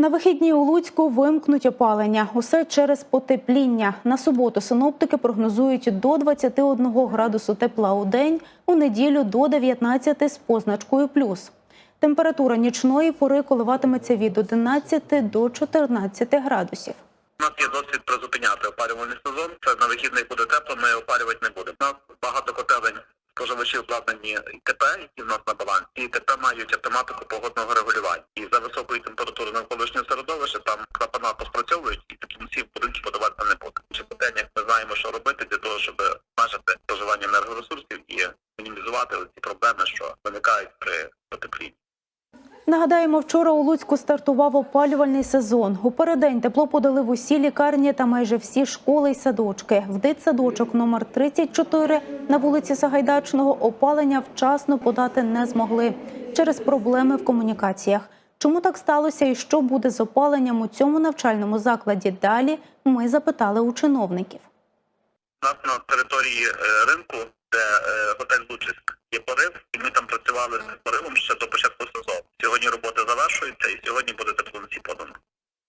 На вихідні у Луцьку вимкнуть опалення. Усе через потепління. На суботу синоптики прогнозують до 21 градусу тепла у день, у неділю до 19 з позначкою плюс. Температура нічної пори коливатиметься від 11 до 14 градусів. У нас є досвід призупиняти опалювальний сезон. Це на вихідних буде тепло, ми опалювати не будемо. У нас багато котелень споживачі обладнані ТП, які в нас на балансі, і ТП мають автоматику погодного регулювання. І клапана поспрацьовують і такі всі будинки подаватися не буде. Чи питання ми знаємо, що робити для того, щоб обмежити споживання енергоресурсів і мінімізувати ці проблеми, що виникають при потеплінні. Нагадаємо, вчора у Луцьку стартував опалювальний сезон. У переддень тепло подали в усі лікарні та майже всі школи й садочки. В дитсадочок номер 34 на вулиці Сагайдачного опалення вчасно подати не змогли через проблеми в комунікаціях. Чому так сталося і що буде з опаленням у цьому навчальному закладі далі? Ми запитали у чиновників. Нас на території е, ринку, де е, готель Лучиськ, є порив, і ми там працювали з поривом ще до початку сезону. Сьогодні робота завершується і сьогодні буде теплоносій подано.